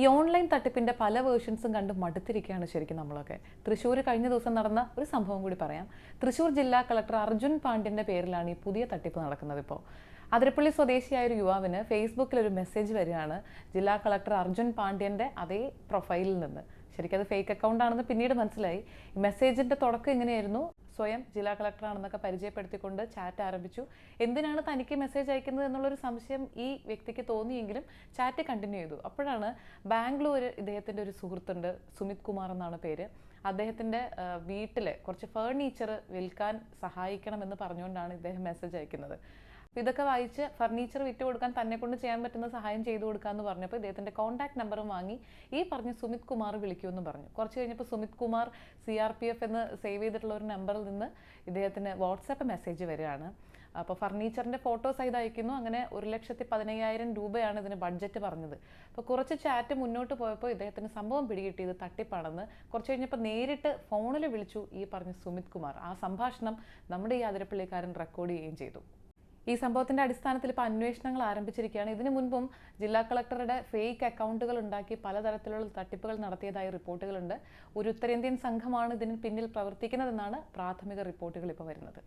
ഈ ഓൺലൈൻ തട്ടിപ്പിന്റെ പല വേർഷൻസും കണ്ട് മടുത്തിരിക്കുകയാണ് ശരിക്കും നമ്മളൊക്കെ. തൃശ്ശൂർ കഴിഞ്ഞ ദിവസം നടന്ന ഒരു സംഭവം കൂടി പറയാം. തൃശ്ശൂർ ജില്ലാ കളക്ടർ അർജുൻ പാണ്ഡ്യന്റെ പേരിലാണ് ഈ പുതിയ തട്ടിപ്പ് നടക്കുന്നത് ഇപ്പോൾ. അതിരപ്പള്ളി സ്വദേശിയായ ഒരു യുവാവിന് ഫേസ്ബുക്കിൽ ഒരു മെസ്സേജ് വരികയാണ്. ജില്ലാ കളക്ടർ അർജുൻ പാണ്ഡ്യന്റെ അതേ പ്രൊഫൈലിൽ നിന്ന്. ശരിക്കും അത് ഫേക്ക് അക്കൗണ്ട് ആണെന്ന് പിന്നീട് മനസ്സിലായി. ഈ മെസ്സേജിന്റെ തുടക്കം ഇങ്ങനെയായിരുന്നു. സ്വയം ജില്ലാ കളക്ടറാണെന്നൊക്കെ പരിചയപ്പെടുത്തിക്കൊണ്ട് ചാറ്റ് ആരംഭിച്ചു. എന്തിനാണ് തനിക്ക് മെസ്സേജ് അയക്കുന്നത് എന്നുള്ളൊരു സംശയം ഈ വ്യക്തിക്ക് തോന്നിയെങ്കിലും ചാറ്റ് കണ്ടിന്യൂ ചെയ്തു. അപ്പോഴാണ് ബാംഗ്ലൂർ ഇദ്ദേഹത്തിന്റെ ഒരു സുഹൃത്തുണ്ട് സുമിത് കുമാർ എന്നാണ് പേര്. അദ്ദേഹത്തിന്റെ വീട്ടിലെ കുറച്ച് ഫേർണിച്ചർ വിൽക്കാൻ സഹായിക്കണമെന്ന് പറഞ്ഞുകൊണ്ടാണ് ഇദ്ദേഹം മെസ്സേജ് അയക്കുന്നത്. ഇതൊക്കെ വായിച്ച് ഫർണിച്ചർ വിറ്റ് കൊടുക്കാൻ തന്നെ കൊണ്ട് ചെയ്യാൻ പറ്റുന്ന സഹായം ചെയ്തു കൊടുക്കാമെന്ന് പറഞ്ഞപ്പോൾ ഇദ്ദേഹത്തിന്റെ കോൺടാക്ട് നമ്പറും വാങ്ങി. ഈ പറഞ്ഞ സുമിത് കുമാർ വിളിക്കുമെന്ന് പറഞ്ഞു. കുറച്ച് കഴിഞ്ഞപ്പോൾ Sumit Kumar C R P F എന്ന് സേവ് ചെയ്തിട്ടുള്ള ഒരു നമ്പറിൽ നിന്ന് ഇദ്ദേഹത്തിന് വാട്സാപ്പ് മെസ്സേജ് വരികയാണ്. അപ്പോൾ ഫർണിച്ചറിന്റെ ഫോട്ടോസ് സഹിതം അയക്കുന്നു. അങ്ങനെ ഒരു ലക്ഷത്തി പതിനയ്യായിരം രൂപയാണ് ഇതിന് ബഡ്ജറ്റ് പറഞ്ഞത്. അപ്പോൾ കുറച്ച് ചാറ്റ് മുന്നോട്ട് പോയപ്പോൾ ഇദ്ദേഹത്തിന് സംഭവം പിടികിട്ടിയത് തട്ടിപ്പാണെന്ന്. കുറച്ച് കഴിഞ്ഞപ്പോൾ നേരിട്ട് ഫോണിൽ വിളിച്ചു ഈ പറഞ്ഞ സുമിത് കുമാർ. ആ സംഭാഷണം നമ്മുടെ ഈ അതിരപ്പള്ളിക്കാരൻ റെക്കോർഡ് ചെയ്യുകയും ചെയ്തു. ഈ സംഭവത്തിന്റെ അടിസ്ഥാനത്തിൽ ഇപ്പോൾ അന്വേഷണങ്ങൾ ആരംഭിച്ചിരിക്കുകയാണ്. ഇതിനു മുൻപും ജില്ലാ കളക്ടറുടെ ഫേക്ക് അക്കൗണ്ടുകൾ ഉണ്ടാക്കി പലതരത്തിലുള്ള തട്ടിപ്പുകൾ നടത്തിയതായി റിപ്പോർട്ടുകളുണ്ട്. ഒരു ഉത്തരേന്ത്യൻ സംഘമാണ് ഇതിന് പിന്നിൽ പ്രവർത്തിക്കുന്നതെന്നാണ് പ്രാഥമിക റിപ്പോർട്ടുകൾ ഇപ്പോൾ വരുന്നത്.